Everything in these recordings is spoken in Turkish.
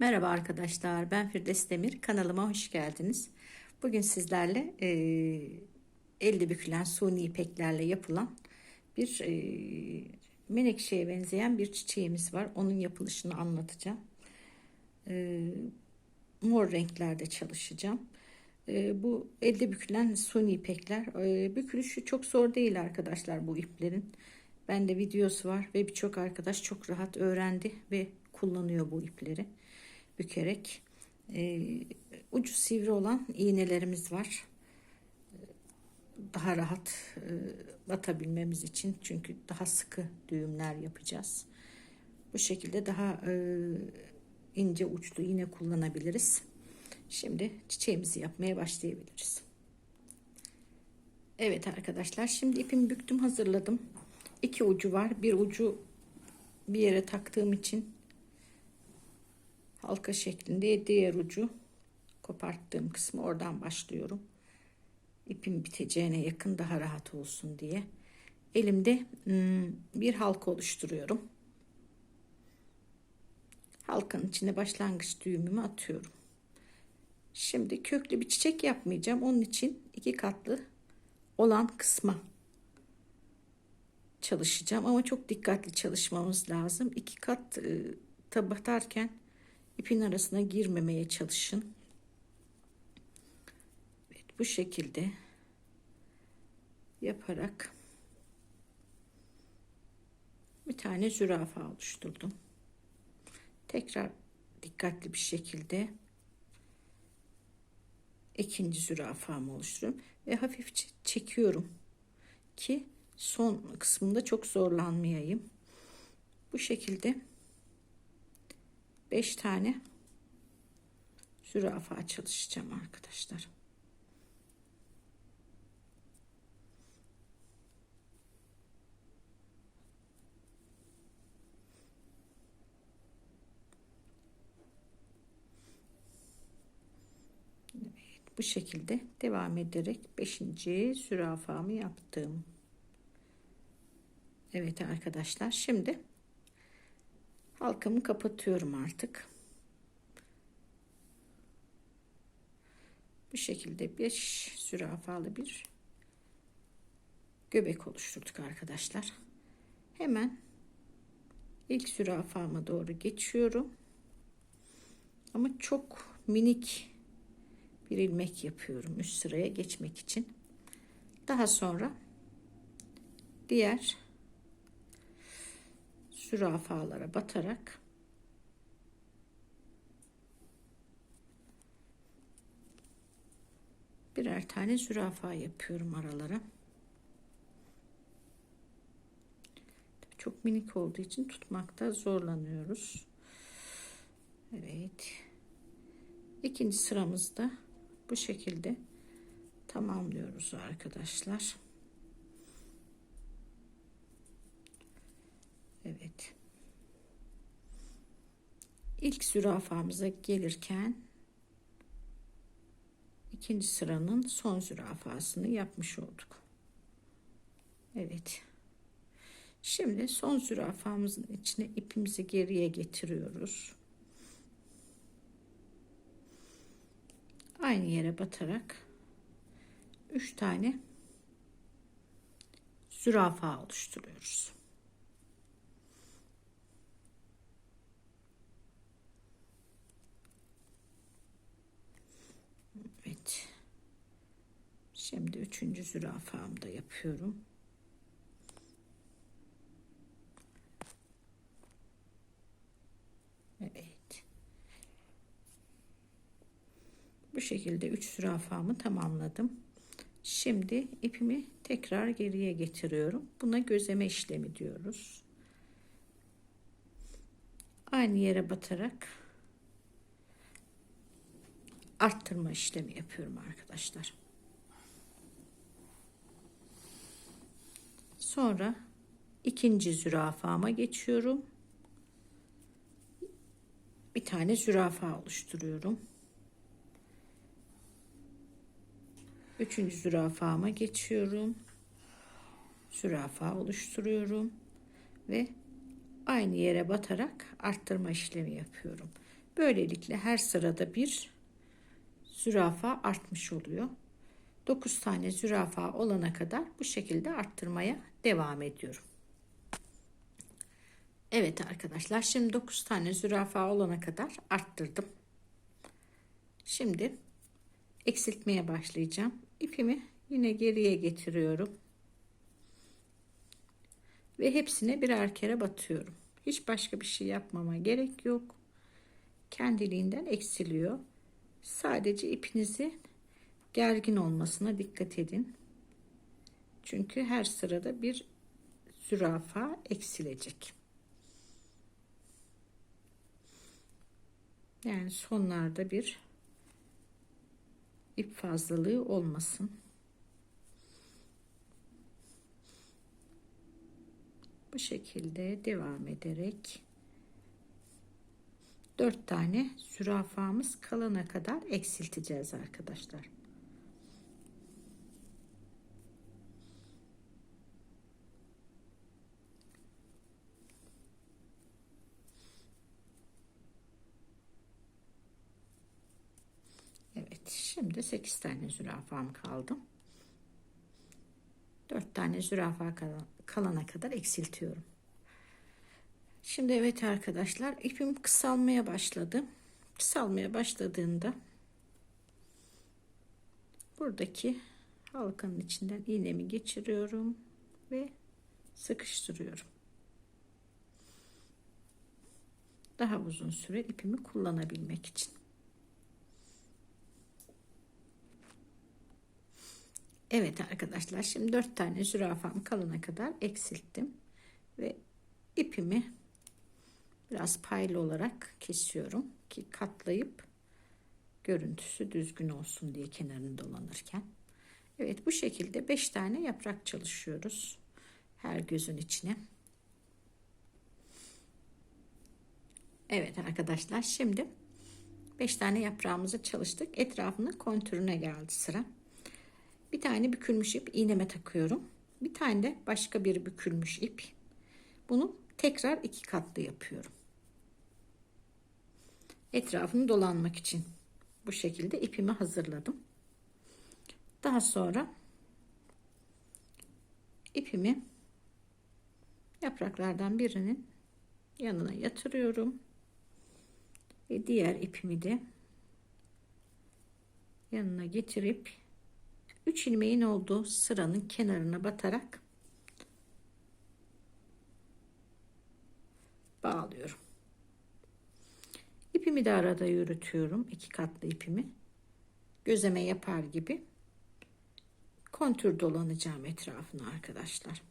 Merhaba arkadaşlar, ben Firdevs Demir. Kanalıma hoş geldiniz. Bugün sizlerle e, elde bükülen suni ipeklerle yapılan bir e, menekşeye benzeyen bir çiçeğimiz var. Onun yapılışını anlatacağım. E, mor renklerde çalışacağım. E, bu elde bükülen suni ipekler. E, bükülüşü çok zor değil arkadaşlar bu iplerin. Bende videosu var ve birçok arkadaş çok rahat öğrendi ve kullanıyor bu ipleri bükerek e, ucu sivri olan iğnelerimiz var. Daha rahat e, batabilmemiz için çünkü daha sıkı düğümler yapacağız. Bu şekilde daha e, ince uçlu iğne kullanabiliriz. Şimdi çiçeğimizi yapmaya başlayabiliriz. Evet arkadaşlar şimdi ipimi büktüm hazırladım. İki ucu var. Bir ucu bir yere taktığım için halka şeklinde diğer ucu koparttığım kısmı oradan başlıyorum. İpim biteceğine yakın daha rahat olsun diye. Elimde hmm, bir halka oluşturuyorum. Halkanın içine başlangıç düğümümü atıyorum. Şimdi köklü bir çiçek yapmayacağım. Onun için iki katlı olan kısma çalışacağım. Ama çok dikkatli çalışmamız lazım. İki kat e, tabatarken ipin arasına girmemeye çalışın. Evet, bu şekilde yaparak bir tane zürafa oluşturdum. Tekrar dikkatli bir şekilde ikinci zürafamı oluşturuyorum ve hafifçe çekiyorum ki son kısmında çok zorlanmayayım. Bu şekilde 5 tane zürafa çalışacağım arkadaşlar. Evet, bu şekilde devam ederek 5. zürafamı yaptım. Evet arkadaşlar şimdi halkamı kapatıyorum artık. Bu şekilde bir zürafalı bir göbek oluşturduk arkadaşlar. Hemen ilk zürafama doğru geçiyorum. Ama çok minik bir ilmek yapıyorum üst sıraya geçmek için. Daha sonra diğer zürafalara batarak birer tane zürafa yapıyorum aralara. Çok minik olduğu için tutmakta zorlanıyoruz. Evet. İkinci sıramızda bu şekilde tamamlıyoruz arkadaşlar. Evet. İlk zürafamıza gelirken ikinci sıranın son zürafasını yapmış olduk. Evet. Şimdi son zürafamızın içine ipimizi geriye getiriyoruz. Aynı yere batarak 3 tane zürafa oluşturuyoruz. Evet. Şimdi üçüncü zürafamı da yapıyorum. Evet. Bu şekilde üç zürafamı tamamladım. Şimdi ipimi tekrar geriye getiriyorum. Buna gözleme işlemi diyoruz. Aynı yere batarak arttırma işlemi yapıyorum arkadaşlar. Sonra ikinci zürafama geçiyorum. Bir tane zürafa oluşturuyorum. Üçüncü zürafama geçiyorum. Zürafa oluşturuyorum ve aynı yere batarak arttırma işlemi yapıyorum. Böylelikle her sırada bir zürafa artmış oluyor. 9 tane zürafa olana kadar bu şekilde arttırmaya devam ediyorum. Evet arkadaşlar şimdi 9 tane zürafa olana kadar arttırdım. Şimdi eksiltmeye başlayacağım. İpimi yine geriye getiriyorum. Ve hepsine birer kere batıyorum. Hiç başka bir şey yapmama gerek yok. Kendiliğinden eksiliyor. Sadece ipinizi gergin olmasına dikkat edin. Çünkü her sırada bir zürafa eksilecek. Yani sonlarda bir ip fazlalığı olmasın. Bu şekilde devam ederek dört tane zürafamız kalana kadar eksilteceğiz arkadaşlar. Şimdi 8 tane zürafam kaldı. 4 tane zürafa kalana kadar eksiltiyorum. Şimdi evet arkadaşlar ipim kısalmaya başladı. Kısalmaya başladığında buradaki halkanın içinden iğnemi geçiriyorum ve sıkıştırıyorum. Daha uzun süre ipimi kullanabilmek için. Evet arkadaşlar şimdi dört tane zürafam kalana kadar eksilttim ve ipimi biraz paylı olarak kesiyorum ki katlayıp görüntüsü düzgün olsun diye kenarını dolanırken. Evet bu şekilde beş tane yaprak çalışıyoruz her gözün içine. Evet arkadaşlar şimdi beş tane yaprağımızı çalıştık. Etrafını kontürüne geldi sıra. Bir tane bükülmüş ip iğneme takıyorum. Bir tane de başka bir bükülmüş ip. Bunu tekrar iki katlı yapıyorum. Etrafını dolanmak için bu şekilde ipimi hazırladım. Daha sonra ipimi yapraklardan birinin yanına yatırıyorum. Ve diğer ipimi de yanına getirip 3 ilmeğin olduğu sıranın kenarına batarak bağlıyorum. İpimi de arada yürütüyorum. iki katlı ipimi. Gözeme yapar gibi kontür dolanacağım etrafına arkadaşlar.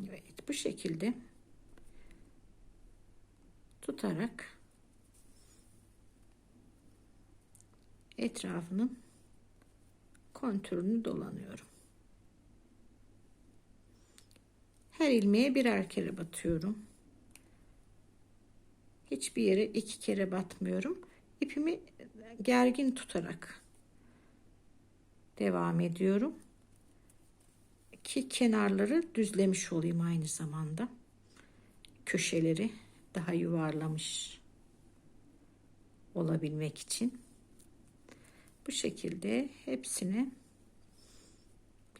Evet bu şekilde tutarak etrafının kontürünü dolanıyorum. Her ilmeğe birer kere batıyorum. Hiçbir yere iki kere batmıyorum. İpimi gergin tutarak devam ediyorum. Ki kenarları düzlemiş olayım aynı zamanda. Köşeleri daha yuvarlamış olabilmek için. Bu şekilde hepsini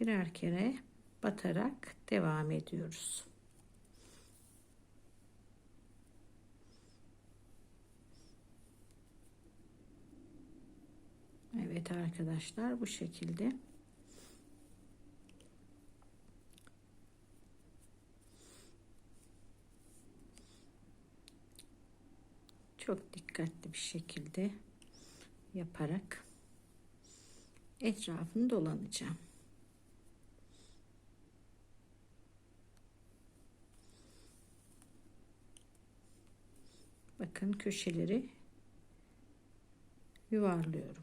birer kere batarak devam ediyoruz. Evet arkadaşlar bu şekilde çok dikkatli bir şekilde yaparak etrafını dolanacağım. Bakın köşeleri yuvarlıyorum.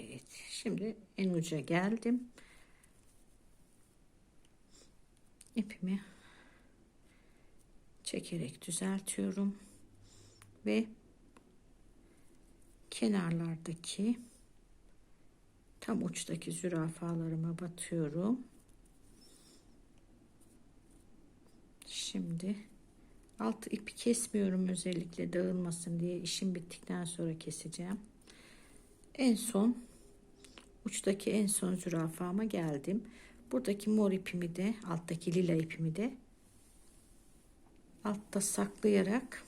Evet, şimdi en uca geldim. İpimi çekerek düzeltiyorum ve kenarlardaki tam uçtaki zürafalarıma batıyorum. Şimdi alt ipi kesmiyorum özellikle dağılmasın diye işim bittikten sonra keseceğim. En son uçtaki en son zürafama geldim. Buradaki mor ipimi de alttaki lila ipimi de altta saklayarak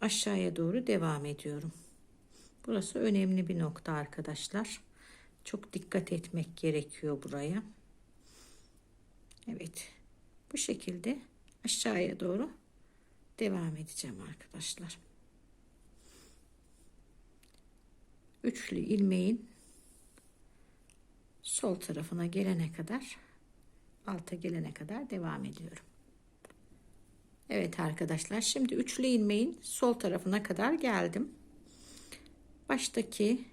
aşağıya doğru devam ediyorum. Burası önemli bir nokta arkadaşlar. Çok dikkat etmek gerekiyor buraya. Evet. Bu şekilde aşağıya doğru devam edeceğim arkadaşlar. Üçlü ilmeğin sol tarafına gelene kadar alta gelene kadar devam ediyorum. Evet arkadaşlar şimdi üçlü ilmeğin sol tarafına kadar geldim. Baştaki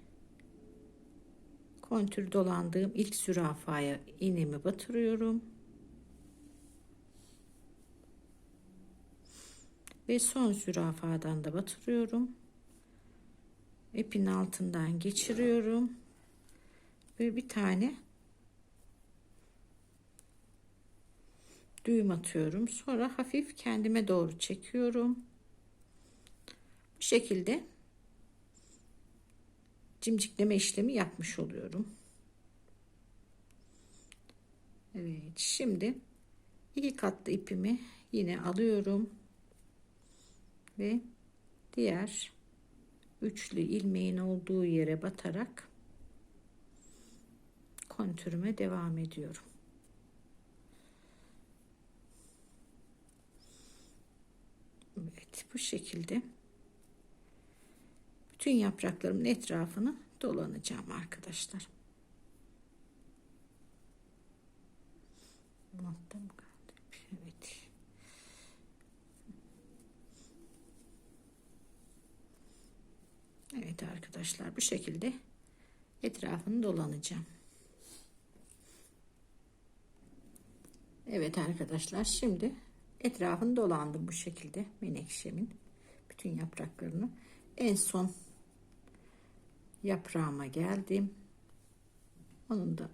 kontür dolandığım ilk zürafaya iğnemi batırıyorum. Ve son zürafadan da batırıyorum. İpin altından geçiriyorum. Ve bir tane düğüm atıyorum. Sonra hafif kendime doğru çekiyorum. Bu şekilde cimcikleme işlemi yapmış oluyorum. Evet şimdi iki katlı ipimi yine alıyorum ve diğer üçlü ilmeğin olduğu yere batarak kontürüme devam ediyorum. Bu şekilde bütün yapraklarımın etrafını dolanacağım arkadaşlar. Evet. Evet arkadaşlar bu şekilde etrafını dolanacağım. Evet arkadaşlar şimdi etrafını dolandım bu şekilde menekşemin bütün yapraklarını. En son yaprağıma geldim. Onun da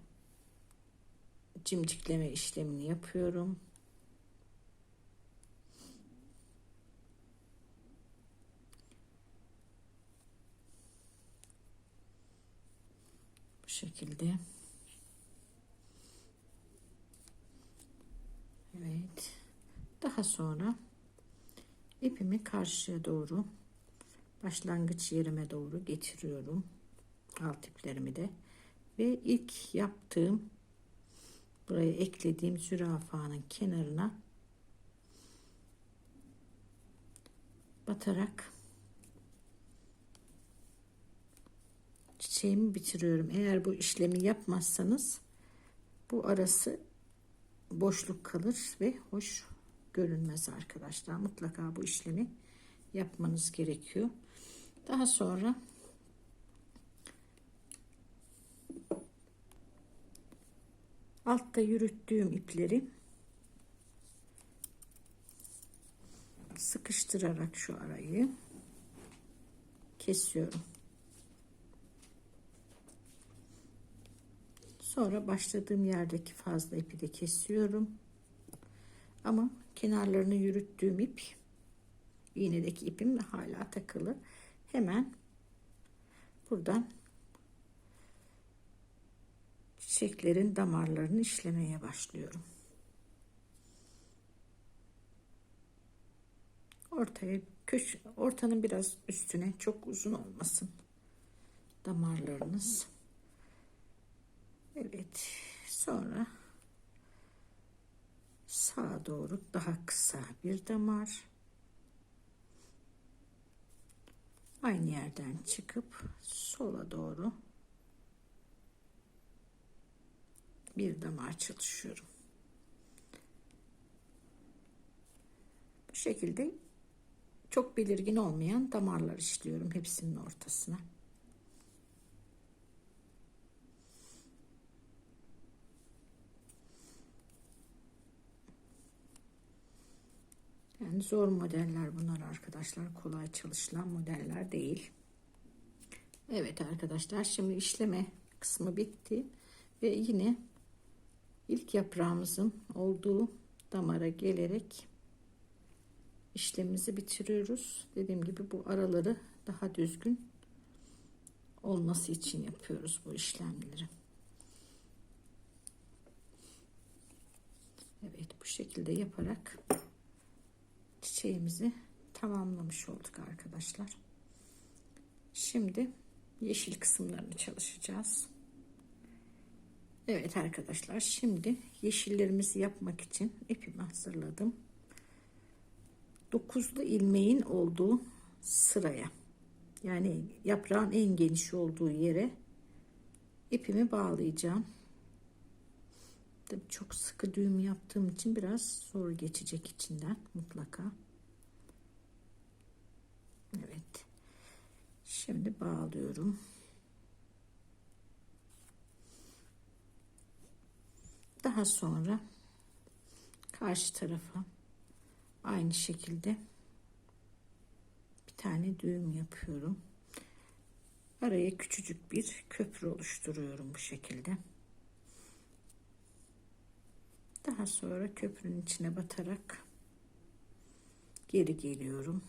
cimcikleme işlemini yapıyorum. Bu şekilde. Evet. Daha sonra ipimi karşıya doğru başlangıç yerime doğru getiriyorum. Alt iplerimi de ve ilk yaptığım buraya eklediğim zürafanın kenarına batarak çiçeğimi bitiriyorum. Eğer bu işlemi yapmazsanız bu arası boşluk kalır ve hoş görünmez arkadaşlar. Mutlaka bu işlemi yapmanız gerekiyor. Daha sonra altta yürüttüğüm ipleri sıkıştırarak şu arayı kesiyorum. Sonra başladığım yerdeki fazla ipi de kesiyorum. Ama kenarlarını yürüttüğüm ip iğnedeki ipim hala takılı. Hemen buradan çiçeklerin damarlarını işlemeye başlıyorum. Ortaya köş ortanın biraz üstüne çok uzun olmasın damarlarınız. Evet. Sonra sağa doğru daha kısa bir damar. Aynı yerden çıkıp sola doğru bir damar çalışıyorum. Bu şekilde çok belirgin olmayan damarlar işliyorum hepsinin ortasına. Yani zor modeller bunlar arkadaşlar. Kolay çalışılan modeller değil. Evet arkadaşlar şimdi işleme kısmı bitti ve yine ilk yaprağımızın olduğu damara gelerek işlemimizi bitiriyoruz. Dediğim gibi bu araları daha düzgün olması için yapıyoruz bu işlemleri. Evet bu şekilde yaparak çiçeğimizi tamamlamış olduk arkadaşlar. Şimdi yeşil kısımlarını çalışacağız. Evet arkadaşlar şimdi yeşillerimizi yapmak için ipimi hazırladım. Dokuzlu ilmeğin olduğu sıraya yani yaprağın en geniş olduğu yere ipimi bağlayacağım. Tabii çok sıkı düğüm yaptığım için biraz zor geçecek içinden mutlaka. Evet. Şimdi bağlıyorum. Daha sonra karşı tarafa aynı şekilde bir tane düğüm yapıyorum. Araya küçücük bir köprü oluşturuyorum bu şekilde. Daha sonra köprünün içine batarak geri geliyorum.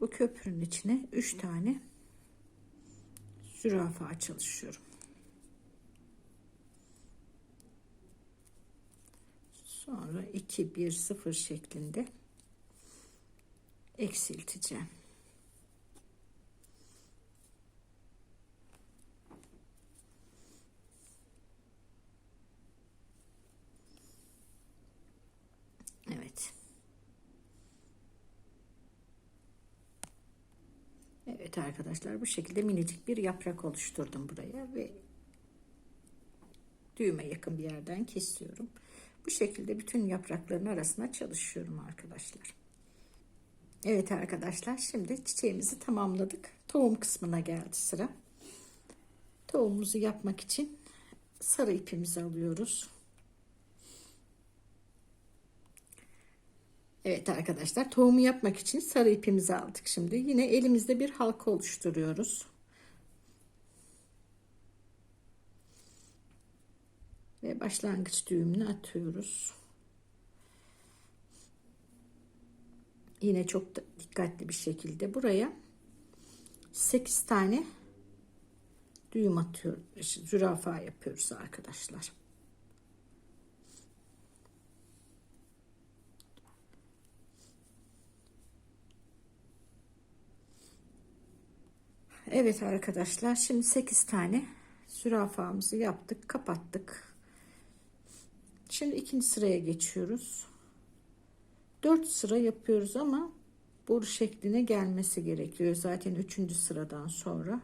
Bu köprünün içine 3 tane zürafa çalışıyorum. Sonra 2 1 0 şeklinde eksilteceğim. Evet. Evet arkadaşlar bu şekilde minicik bir yaprak oluşturdum buraya ve düğüme yakın bir yerden kesiyorum. Bu şekilde bütün yaprakların arasına çalışıyorum arkadaşlar. Evet arkadaşlar şimdi çiçeğimizi tamamladık. Tohum kısmına geldi sıra. Tohumumuzu yapmak için sarı ipimizi alıyoruz. Evet arkadaşlar tohumu yapmak için sarı ipimizi aldık şimdi. Yine elimizde bir halka oluşturuyoruz. Ve başlangıç düğümünü atıyoruz. Yine çok dikkatli bir şekilde buraya 8 tane düğüm atıyoruz. Zürafa yapıyoruz arkadaşlar. Evet arkadaşlar şimdi 8 tane zürafamızı yaptık kapattık. Şimdi ikinci sıraya geçiyoruz. 4 sıra yapıyoruz ama boru şekline gelmesi gerekiyor. Zaten 3. sıradan sonra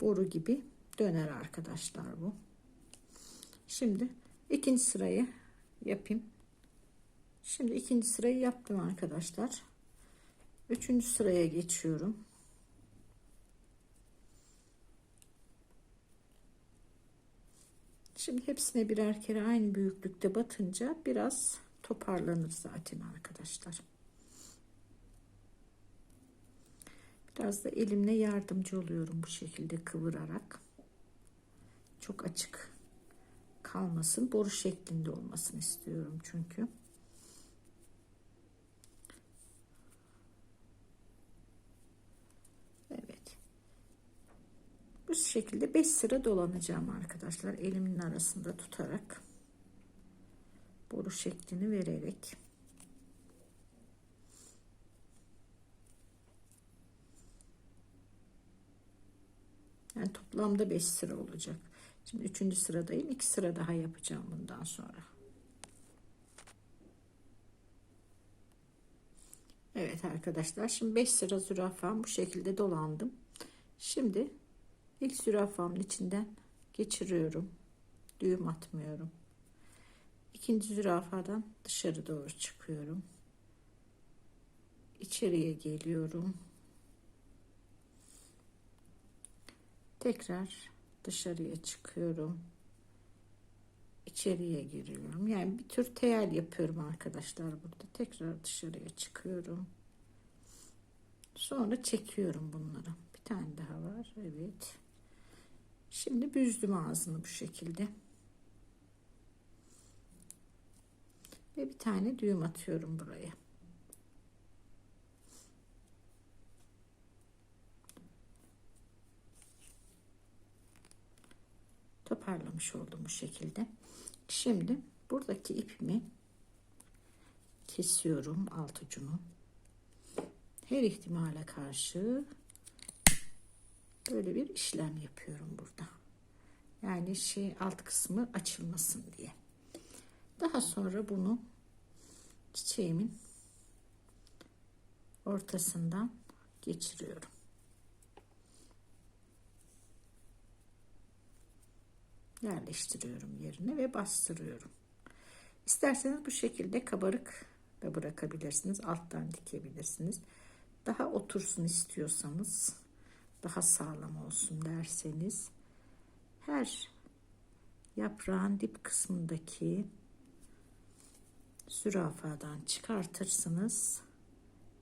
boru gibi döner arkadaşlar bu. Şimdi ikinci sırayı yapayım. Şimdi ikinci sırayı yaptım arkadaşlar. Üçüncü sıraya geçiyorum. Şimdi hepsine birer kere aynı büyüklükte batınca biraz toparlanır zaten arkadaşlar. Biraz da elimle yardımcı oluyorum bu şekilde kıvırarak. Çok açık kalmasın. Boru şeklinde olmasını istiyorum çünkü. Evet. Bu şekilde 5 sıra dolanacağım arkadaşlar. Elimin arasında tutarak boru şeklini vererek yani toplamda 5 sıra olacak. Şimdi 3. sıradayım. 2 sıra daha yapacağım bundan sonra. Evet arkadaşlar şimdi 5 sıra zürafam bu şekilde dolandım. Şimdi ilk zürafamın içinden geçiriyorum. Düğüm atmıyorum ikinci zürafadan dışarı doğru çıkıyorum. İçeriye geliyorum. Tekrar dışarıya çıkıyorum. içeriye giriyorum. Yani bir tür teyel yapıyorum arkadaşlar burada. Tekrar dışarıya çıkıyorum. Sonra çekiyorum bunları. Bir tane daha var. Evet. Şimdi büzdüm ağzını bu şekilde. Ve bir tane düğüm atıyorum buraya. Toparlamış oldum bu şekilde. Şimdi buradaki ipimi kesiyorum alt ucunu. Her ihtimale karşı böyle bir işlem yapıyorum burada. Yani şey alt kısmı açılmasın diye. Daha sonra bunu çiçeğimin ortasından geçiriyorum. yerleştiriyorum yerine ve bastırıyorum. İsterseniz bu şekilde kabarık da bırakabilirsiniz. Alttan dikebilirsiniz. Daha otursun istiyorsanız, daha sağlam olsun derseniz her yaprağın dip kısmındaki zürafadan çıkartırsınız.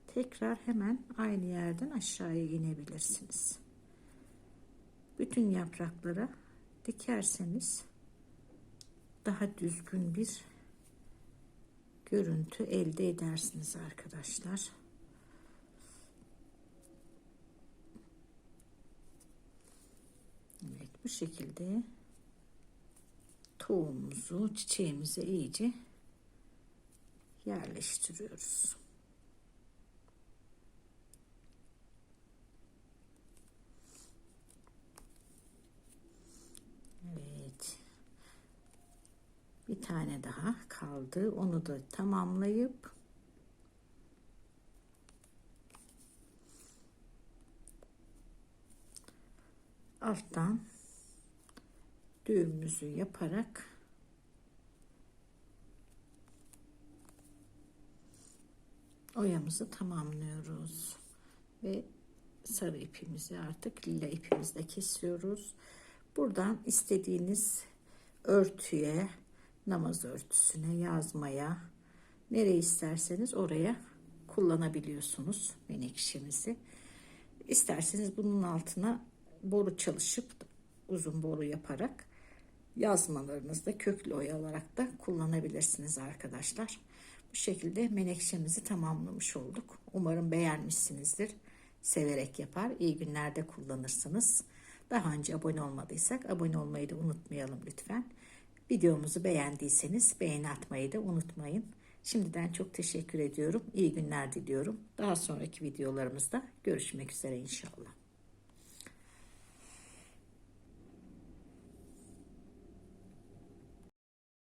Tekrar hemen aynı yerden aşağıya inebilirsiniz. Bütün yapraklara dikerseniz daha düzgün bir görüntü elde edersiniz arkadaşlar. Evet bu şekilde tohumumuzu çiçeğimize iyice yerleştiriyoruz. Evet. Bir tane daha kaldı. Onu da tamamlayıp alttan düğümümüzü yaparak oyamızı tamamlıyoruz ve sarı ipimizi artık lila ipimizle kesiyoruz. Buradan istediğiniz örtüye, namaz örtüsüne, yazmaya, nereye isterseniz oraya kullanabiliyorsunuz menekşemizi. İsterseniz bunun altına boru çalışıp uzun boru yaparak yazmalarınızda köklü oya olarak da kullanabilirsiniz arkadaşlar. Bu şekilde menekşemizi tamamlamış olduk. Umarım beğenmişsinizdir. Severek yapar, iyi günlerde kullanırsınız. Daha önce abone olmadıysak abone olmayı da unutmayalım lütfen. Videomuzu beğendiyseniz beğeni atmayı da unutmayın. Şimdiden çok teşekkür ediyorum. İyi günler diliyorum. Daha sonraki videolarımızda görüşmek üzere inşallah.